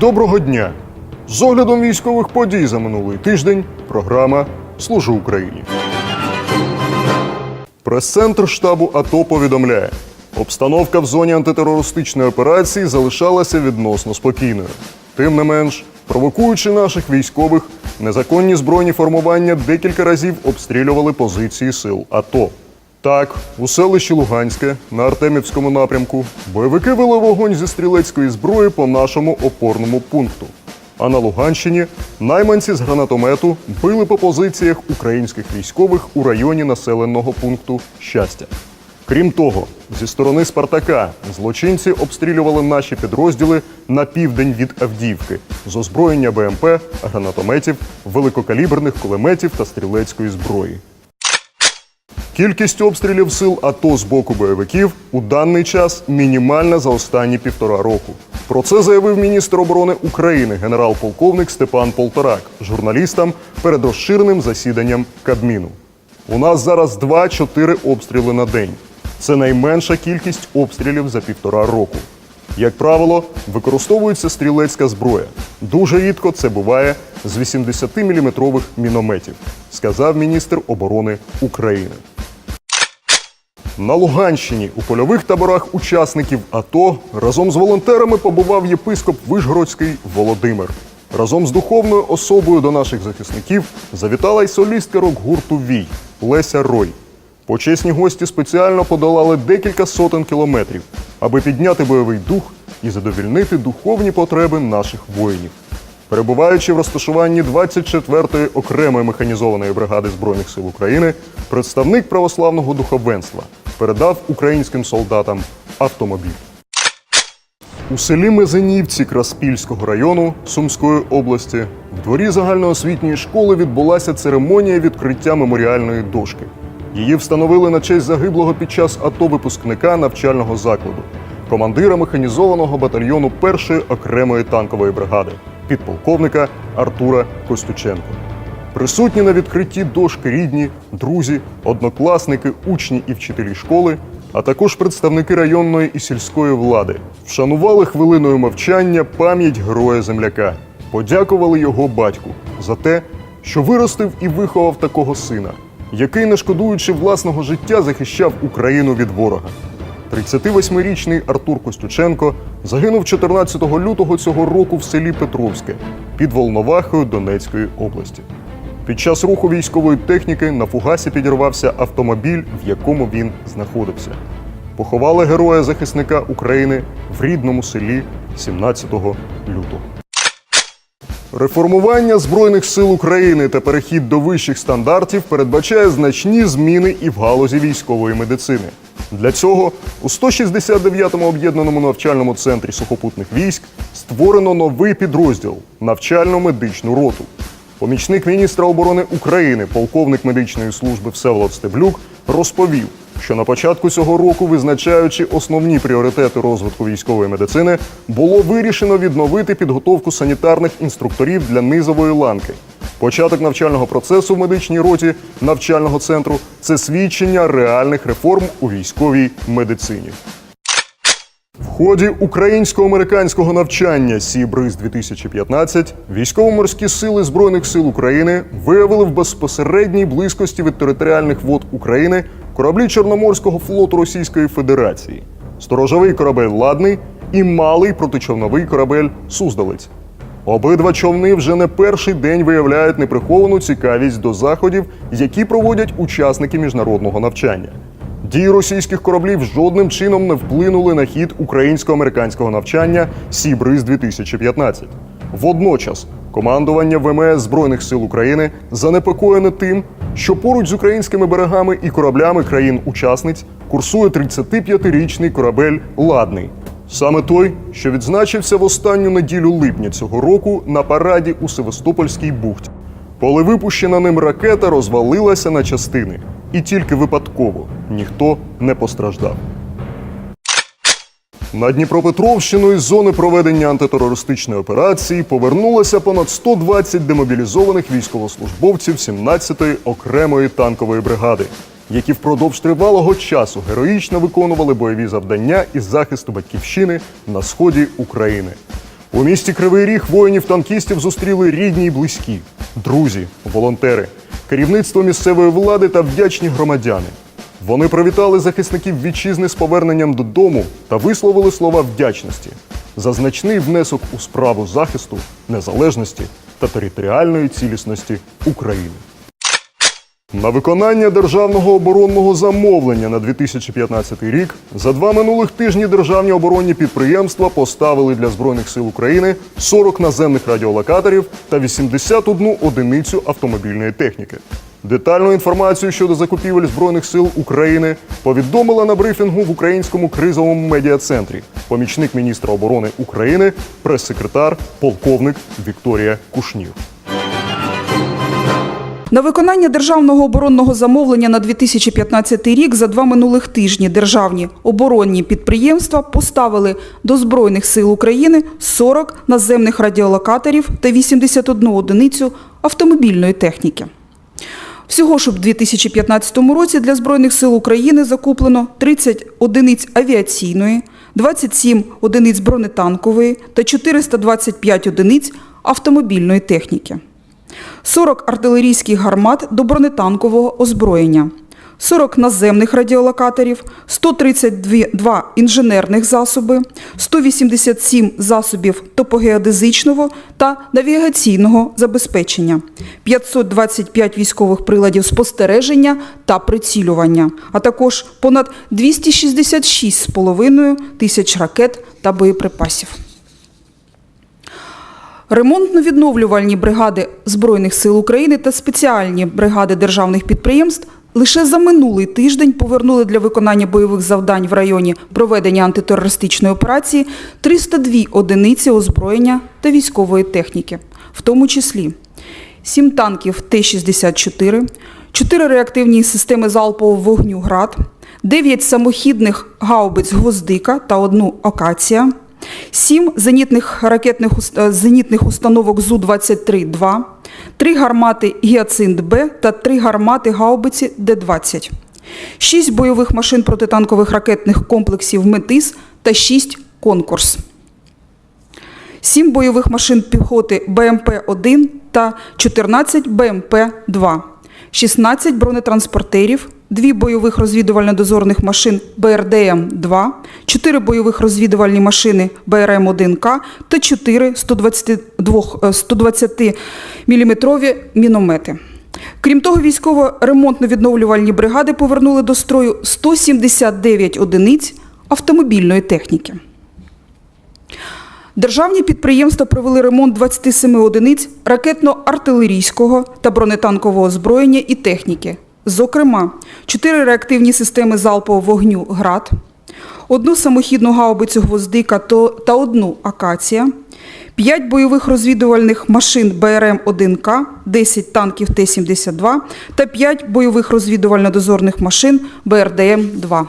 Доброго дня! З оглядом військових подій за минулий тиждень програма Служу Україні. Прес-центр штабу АТО повідомляє, обстановка в зоні антитерористичної операції залишалася відносно спокійною. Тим не менш, провокуючи наших військових, незаконні збройні формування декілька разів обстрілювали позиції сил АТО. Так, у селищі Луганське на Артемівському напрямку бойовики вели вогонь зі стрілецької зброї по нашому опорному пункту. А на Луганщині найманці з гранатомету били по позиціях українських військових у районі населеного пункту Щастя. Крім того, зі сторони Спартака злочинці обстрілювали наші підрозділи на південь від Авдіївки з озброєння БМП, гранатометів, великокаліберних кулеметів та стрілецької зброї. Кількість обстрілів сил АТО з боку бойовиків у даний час мінімальна за останні півтора року. Про це заявив міністр оборони України генерал-полковник Степан Полторак журналістам перед розширеним засіданням Кабміну. У нас зараз 2-4 обстріли на день. Це найменша кількість обстрілів за півтора року. Як правило, використовується стрілецька зброя. Дуже рідко це буває з 80-мм мінометів, сказав міністр оборони України. На Луганщині у польових таборах учасників АТО разом з волонтерами побував єпископ Вишгородський Володимир. Разом з духовною особою до наших захисників завітала й солістка рок-гурту Вій Леся Рой. Почесні гості спеціально подолали декілька сотень кілометрів, аби підняти бойовий дух і задовільнити духовні потреби наших воїнів. Перебуваючи в розташуванні 24-ї окремої механізованої бригади Збройних сил України, представник православного духовенства передав українським солдатам автомобіль. У селі Мезенівці Краспільського району Сумської області в дворі загальноосвітньої школи відбулася церемонія відкриття меморіальної дошки. Її встановили на честь загиблого під час АТО випускника навчального закладу, командира механізованого батальйону першої окремої танкової бригади, підполковника Артура Костюченко. Присутні на відкритті дошки рідні, друзі, однокласники, учні і вчителі школи, а також представники районної і сільської влади вшанували хвилиною мовчання пам'ять героя земляка, подякували його батьку за те, що виростив і виховав такого сина, який, не шкодуючи власного життя, захищав Україну від ворога. 38-річний Артур Костюченко загинув 14 лютого цього року в селі Петровське під Волновахою Донецької області. Під час руху військової техніки на фугасі підірвався автомобіль, в якому він знаходився. Поховали героя захисника України в рідному селі 17 лютого. Реформування Збройних сил України та перехід до вищих стандартів передбачає значні зміни і в галузі військової медицини. Для цього у 169-му об'єднаному навчальному центрі сухопутних військ створено новий підрозділ навчально-медичну роту. Помічник міністра оборони України, полковник медичної служби Всеволод Стеблюк, розповів, що на початку цього року, визначаючи основні пріоритети розвитку військової медицини, було вирішено відновити підготовку санітарних інструкторів для низової ланки. Початок навчального процесу в медичній роті навчального центру це свідчення реальних реформ у військовій медицині. Ході українсько-американського навчання Сібриз 2015 військово-морські сили Збройних сил України виявили в безпосередній близькості від територіальних вод України кораблі Чорноморського флоту Російської Федерації, сторожовий корабель Ладний і малий протичовновий корабель Суздалець. Обидва човни вже не перший день виявляють неприховану цікавість до заходів, які проводять учасники міжнародного навчання. Дії російських кораблів жодним чином не вплинули на хід українсько-американського навчання Сібриз 2015 Водночас командування ВМС Збройних сил України занепокоєне тим, що поруч з українськими берегами і кораблями країн-учасниць курсує 35-річний корабель Ладний. Саме той, що відзначився в останню неділю липня цього року на параді у Севастопольській бухті. Коли випущена ним ракета розвалилася на частини, і тільки випадково ніхто не постраждав. На Дніпропетровщину із зони проведення антитерористичної операції повернулося понад 120 демобілізованих військовослужбовців 17-ї окремої танкової бригади, які впродовж тривалого часу героїчно виконували бойові завдання із захисту батьківщини на сході України. У місті Кривий Ріг воїнів-танкістів зустріли рідні й близькі, друзі, волонтери, керівництво місцевої влади та вдячні громадяни. Вони привітали захисників вітчизни з поверненням додому та висловили слова вдячності за значний внесок у справу захисту, незалежності та територіальної цілісності України. На виконання державного оборонного замовлення на 2015 рік за два минулих тижні державні оборонні підприємства поставили для Збройних сил України 40 наземних радіолокаторів та 81 одиницю автомобільної техніки. Детальну інформацію щодо закупівель Збройних сил України повідомила на брифінгу в українському кризовому медіа-центрі помічник міністра оборони України, прес-секретар, полковник Вікторія Кушнір. На виконання державного оборонного замовлення на 2015 рік за два минулих тижні державні оборонні підприємства поставили до Збройних сил України 40 наземних радіолокаторів та 81 одиницю автомобільної техніки. Всього ж у 2015 році для Збройних сил України закуплено 30 одиниць авіаційної, 27 одиниць бронетанкової та 425 одиниць автомобільної техніки. 40 артилерійських гармат до бронетанкового озброєння, 40 наземних радіолокаторів, 132 інженерних засоби, 187 засобів топогеодезичного та навігаційного забезпечення, 525 військових приладів спостереження та прицілювання, а також понад 266,5 тисяч ракет та боєприпасів. Ремонтно-відновлювальні бригади Збройних сил України та спеціальні бригади державних підприємств лише за минулий тиждень повернули для виконання бойових завдань в районі проведення антитерористичної операції 302 одиниці озброєння та військової техніки, в тому числі 7 танків Т-64, 4 реактивні системи залпового вогню «Град», 9 самохідних гаубиць «Гвоздика» та одну «Акація», Сім зенітних ракетних е, зенітних установок ЗУ-23-2, три гармати «Гіацинт-Б» та три гармати гаубиці Д-20, шість бойових машин протитанкових ракетних комплексів «Метис» та шість «Конкурс». Сім бойових машин піхоти БМП-1 та 14 БМП-2, 16 бронетранспортерів, 2 бойових розвідувально-дозорних машин БРДМ-2, 4 бойових розвідувальні машини БРМ-1К та 4 122, е, 120 мм міномети. Крім того, військово-ремонтно-відновлювальні бригади повернули до строю 179 одиниць автомобільної техніки. Державні підприємства провели ремонт 27 одиниць ракетно-артилерійського та бронетанкового озброєння і техніки. Зокрема, 4 реактивні системи залпового вогню «Град», одну самохідну гаубицю «Гвоздика» та одну «Акація», 5 бойових розвідувальних машин БРМ-1К, 10 танків Т-72 та 5 бойових розвідувально-дозорних машин БРДМ-2.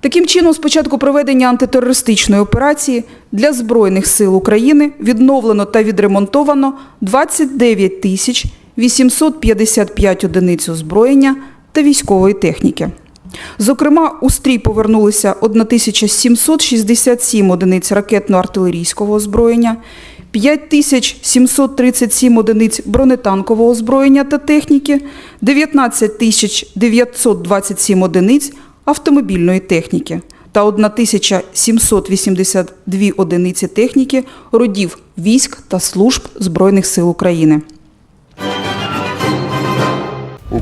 Таким чином, з початку проведення антитерористичної операції для Збройних сил України відновлено та відремонтовано 29 тисяч 855 одиниць озброєння та військової техніки. Зокрема, у стрій повернулися 1767 одиниць ракетно-артилерійського озброєння, 5737 одиниць бронетанкового озброєння та техніки, 19927 одиниць автомобільної техніки та 1782 одиниці техніки родів військ та служб Збройних сил України.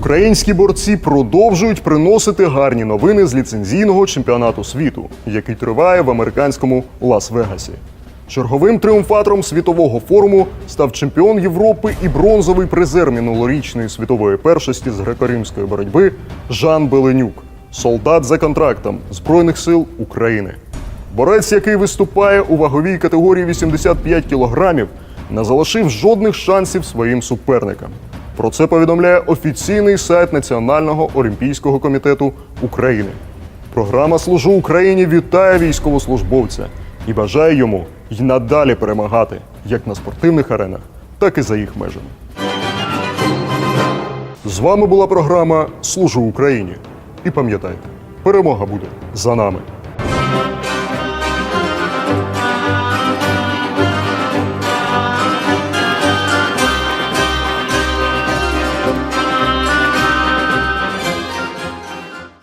Українські борці продовжують приносити гарні новини з ліцензійного чемпіонату світу, який триває в американському Лас-Вегасі. Черговим тріумфатором світового форуму став чемпіон Європи і бронзовий призер минулорічної світової першості з греко-римської боротьби Жан Беленюк, солдат за контрактом Збройних сил України. Борець, який виступає у ваговій категорії 85 кілограмів, не залишив жодних шансів своїм суперникам. Про це повідомляє офіційний сайт Національного олімпійського комітету України. Програма Служу Україні вітає військовослужбовця і бажає йому й надалі перемагати як на спортивних аренах, так і за їх межами. З вами була програма Служу Україні. І пам'ятайте, перемога буде за нами.